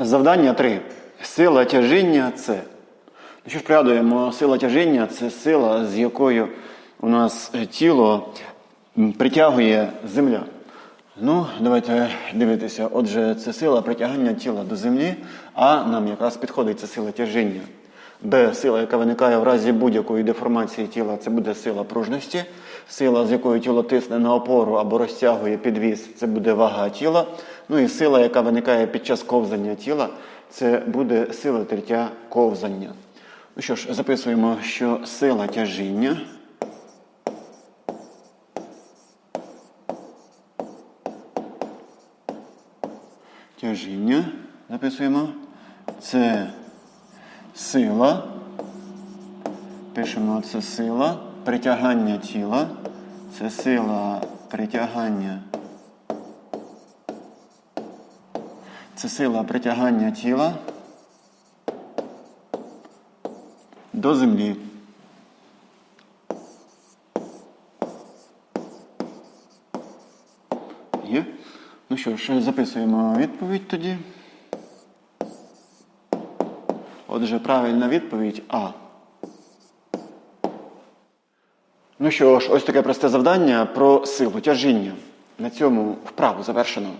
Завдання 3. Сила тяжіння це. Ну що ж пригадуємо, сила тяжіння це сила, з якою у нас тіло притягує земля. Ну, давайте дивитися. Отже, це сила притягання тіла до землі, а нам якраз підходить ця сила тяжіння. Б сила, яка виникає в разі будь-якої деформації тіла, це буде сила пружності. Сила, з якою тіло тисне на опору або розтягує підвіз, це буде вага тіла. Ну і сила, яка виникає під час ковзання тіла, це буде сила тертя ковзання. Ну що ж, записуємо, що сила тяжіння. Тяжіння. Записуємо. Це сила. Пишемо це сила притягання тіла. Це сила притягання. Це сила притягання тіла до землі. Є? Ну що ж, записуємо відповідь тоді. Отже, правильна відповідь А. Ну що ж, ось таке просте завдання про силу тяжіння. На цьому вправу завершено.